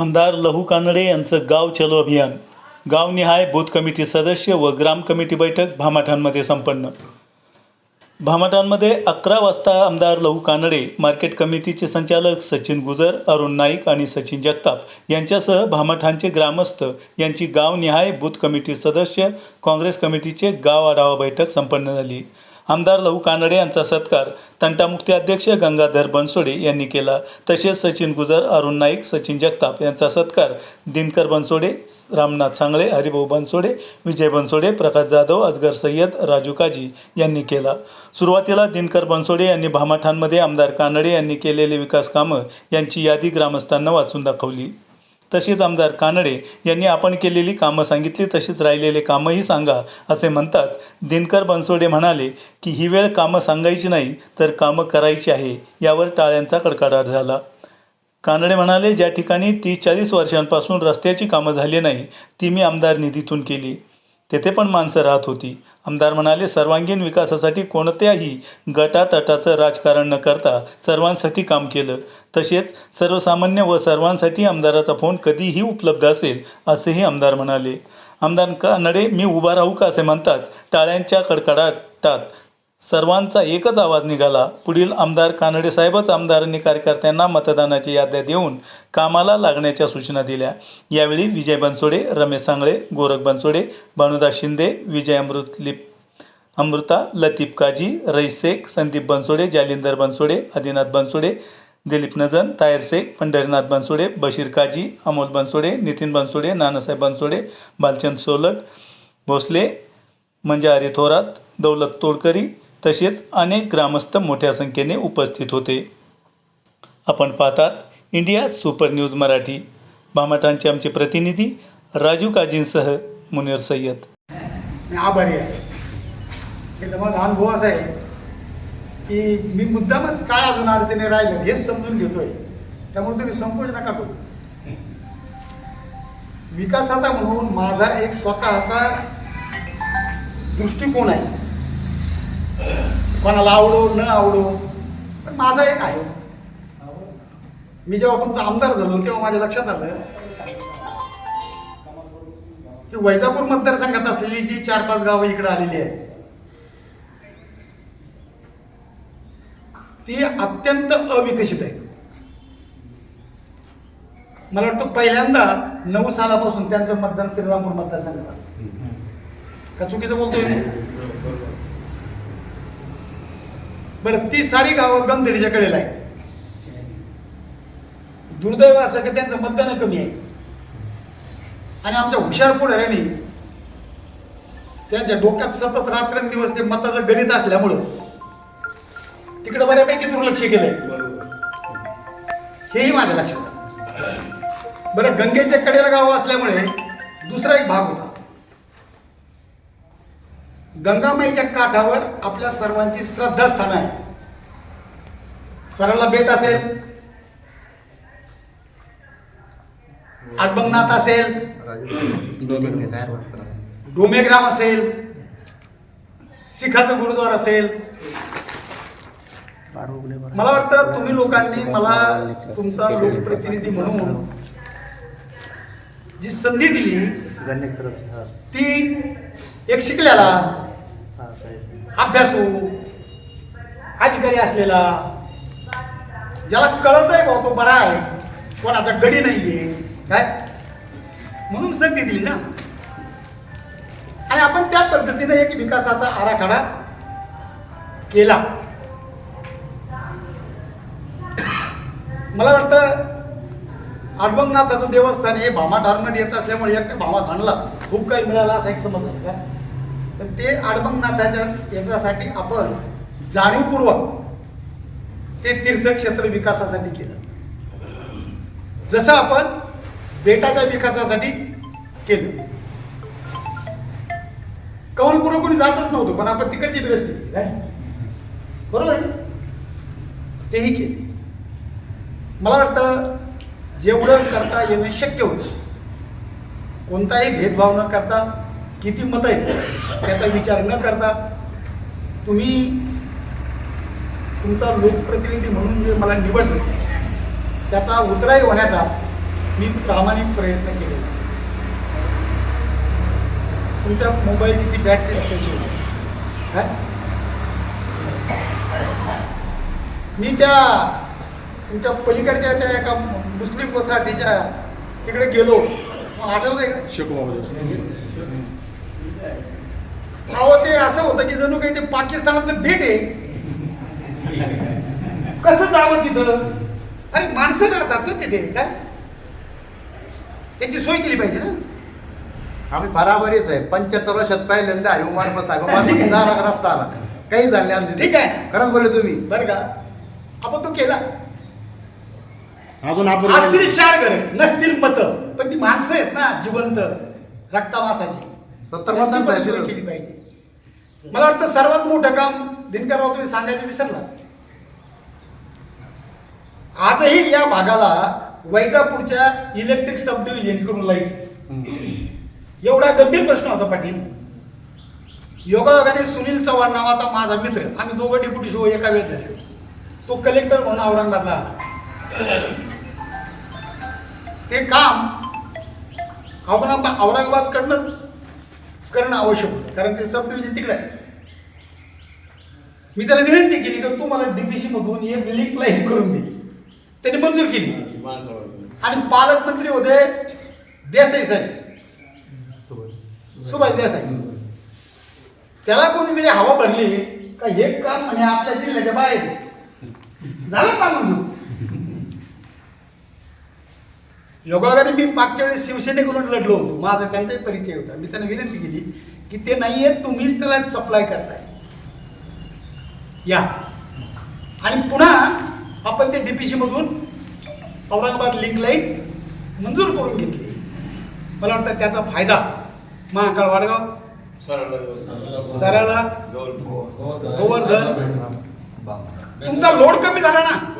आमदार लहू कानडे यांचं गाव चलो अभियान. गावनिहाय बूथ कमिटी सदस्य व ग्राम कमिटी बैठक भामाठांमध्ये संपन्न. भामाठांमध्ये अकरा वाजता आमदार लहू कानडे मार्केट कमिटीचे संचालक सचिन गुजर अरुण नाईक आणि सचिन जगताप यांच्यासह भामाठांचे ग्रामस्थ यांची गावनिहाय बूथ कमिटी सदस्य काँग्रेस कमिटीचे गाव आढावा बैठक संपन्न झाली. आमदार लहू कानडे यांचा सत्कार तंटामुक्ती अध्यक्ष गंगाधर बनसोडे यांनी केला. तसेच सचिन गुजर अरुण नाईक सचिन जगताप यांचा सत्कार दिनकर बनसोडे रामनाथ सांगळे हरिभाऊ बनसोडे विजय बनसोडे प्रकाश जाधव अजगर सय्यद राजू काजी यांनी केला. सुरुवातीला दिनकर बनसोडे यांनी भामाठाणमध्ये आमदार कानडे यांनी केलेले विकास कामं यांची यादी ग्रामस्थांना वाचून दाखवली. तसेच आमदार कानडे यांनी आपण केलेली कामं सांगितली तशीच राहिलेले कामंही सांगा असे म्हणताच दिनकर बनसोडे म्हणाले की ही वेळ कामं सांगायची नाही तर कामं करायची आहे. यावर टाळ्यांचा कडकडाट झाला. कानडे म्हणाले ज्या ठिकाणी तीस चाळीस वर्षांपासून रस्त्याची कामं झाली नाही ती मी आमदार निधीतून केली. तेथे पण माणसं राहत होती. आमदार म्हणाले सर्वांगीण विकासासाठी कोणत्याही गटातटाचं राजकारण न करता सर्वांसाठी काम केलं. तसेच सर्वसामान्य व सर्वांसाठी आमदाराचा फोन कधीही उपलब्ध असेल असेही आमदार म्हणाले. आमदार कानडे मी उभा राहू का? असे म्हणताच टाळ्यांच्या कडकडाटात सर्वांचा एकच आवाज निघाला. पुढील आमदार कानडे साहेबच आमदारांनी कार्यकर्त्यांना मतदानाची याद्या देऊन कामाला लागण्याच्या सूचना दिल्या. यावेळी विजय बनसोडे रमेश सांगळे गोरख बनसोडे भानुदा शिंदे विजय अमृत लिप अमृता लतीफ काजी रईस शेख संदीप बनसोडे जालिंदर बनसोडे आदिनाथ बनसोडे दिलीप नजन तायर शेख पंढरीनाथ बनसोडे बशीर काजी अमोल बनसोडे नितीन बनसोडे नानासाहेब बनसोडे बालचंद सोलट भोसले मंजारी थोरात दौलत तोडकरी तसेच अनेक ग्रामस्थ मोठ्या संख्येने उपस्थित होते. आपण पाहतात इंडिया सुपर न्यूज मराठी. भामाटांचे आमचे प्रतिनिधी राजू काजींसह मुनीर सय्यद. मी आभारी आहे. हे माझा अनुभव असा आहे की मी मुद्दामच काय अजून अडचणी राहिल्या हेच समजून घेतोय. त्यामुळे तुम्ही संकोच नका करू. विकासाचा म्हणून माझा एक स्वतःचा दृष्टिकोन आहे. कोणाला आवडो न आवडो. पण माझा एक आहे. मी जेव्हा तुमचा आमदार झालो तेव्हा माझ्या लक्षात आलं की वैजापूर मतदारसंघात असलेली जी चार पाच गावं इकडे आलेली आहेत ती अत्यंत अविकसित आहेत. मला वाटतं पहिल्यांदा नऊ सालापासून त्यांचं मतदान श्रीरामपूर मतदारसंघात का चुकीचं बोलतोय मी? बरं ती सारी गावं गमदडीच्या कडेला आहेत. दुर्दैव असं की त्यांचं मतदान कमी आहे. आणि आमच्या हुशार पुढाऱ्यांनी त्यांच्या डोक्यात सतत रात्रंदिवस ते मताचं गणित असल्यामुळं तिकडे बऱ्यापैकी दुर्लक्ष केलंय. हेही माझ्या लक्षात आलं. बरं गंगेच्या कडेला गाव असल्यामुळे दुसरा एक भाग होता. गंगामाईच्या काठावर आपल्या सर्वांची श्रद्धास्थान आहे. सरळला बेट असेल. आटबंगनाथ असेल. डोमेग्राम असेल. शिखाचं गुरुद्वार असेल. मला वाटतं तुम्ही लोकांनी मला तुमचा लोकप्रतिनिधी म्हणून जी संधी दिली ती एक शिकलेला अभ्यासू अधिकारी असलेला ज्याला कळत आहे भाऊ तो बरा आहे कोणाचा गडी नाहीये काय? म्हणून संधी दिली ना. आणि आपण त्या पद्धतीने एक विकासाचा आराखडा केला. मला वाटतं आडबंगनाथाचं देवस्थान हे भामाधारमध्ये येत असल्यामुळे एकट्या आणला खूप काही मिळाला असा एक समज आहे का पण ते आडबंगनाथाच्या याच्यासाठी आपण जाणीवपूर्वक ते तीर्थक्षेत्र विकासासाठी केलं. जसं आपण बेटाच्या विकासासाठी केलं. कौलपूर्व कोणी जातच नव्हतं पण आपण तिकडची दुरुस्ती केली काय बरोबर तेही केली. मला वाटतं जेवढं करता येणं शक्य होतं कोणताही भेदभाव न करता किती मतं आहेत त्याचा विचार न करता तुम्ही तुमचा लोकप्रतिनिधी म्हणून जे मला निवडलं त्याचा उतराई होण्याचा मी प्रामाणिक प्रयत्न केलेला तुमच्या मोबाईलची ती बॅटरी असायची काय मी त्या तुमच्या पलीकडच्या त्या एका मुस्लिम वसाहतीच्या तिकडे गेलो. मग आठवतंय का? अहो ते असं होतं की जणू काही ते पाकिस्तानातलं भेट आहे. कसं जावं तिथं? अरे माणसं राहतात ना तिथे काय? त्याची सोय केली पाहिजे ना. आम्ही बराबरीच आहे. पंच्याहत्तर वर्षात पहिल्यांदा आहे. उमार बसा लाख रस्ता आला. काही झाले आमचे ठीक आहे. खरंच बोलले तुम्ही. बरं का? आपण तो केला. अजून आपण असतील चार घर नसतील मत. पण ती माणसं आहेत ना जिवंत रक्तावासाची त्यांची पण सोय तिथं. केली पाहिजे. मला वाटतं सर्वात मोठं काम दिनकरराव तुम्ही सांगायचं विसरला आजही या भागाला वैजापूरच्या इलेक्ट्रिक सब डिव्हिजनकडून लाइट एवढा गंभीर प्रश्न होता पाटील. योगायोगाने सुनील चव्हाण नावाचा माझा मित्र आम्ही दोघं डेप्युटी शो एका वेळेस झाले. तो कलेक्टर म्हणून औरंगाबादला आला. ते काम औरंगाबाद औरंगाबादकडनंच करणं आवश्यक होतं. कारण ते सब डिव्हिजन तिकडे आहे. मी त्याला विनंती केली की तू मला डीपीसी मधून एक लिंक लाईन करून दे. त्यांनी मंजूर केली. आणि पालकमंत्री होते देसाई साहेब. सुभाष देसाई. त्याला कोणीतरी हवा भरली का हे काम म्हणे आपल्या जिल्ह्याच्या बाहेर झालं का मंजूर? योगायोगाने मी मागच्या वेळेस शिवसेनेकडून लढलो होतो. माझा त्यांचाही परिचय होता. मी त्यांना विनंती केली की ते नाहीये तुम्हीच त्याला सप्लाय करताय. या. आणि पुन्हा आपण ते डीपीसी मधून औरंगाबाद लिंक लाईन मंजूर करून घेतली. मला वाटतं त्याचा फायदा महाकाळ वाडगाव सरळा गोवर्धन. तुमचा लोड कमी झाला ना.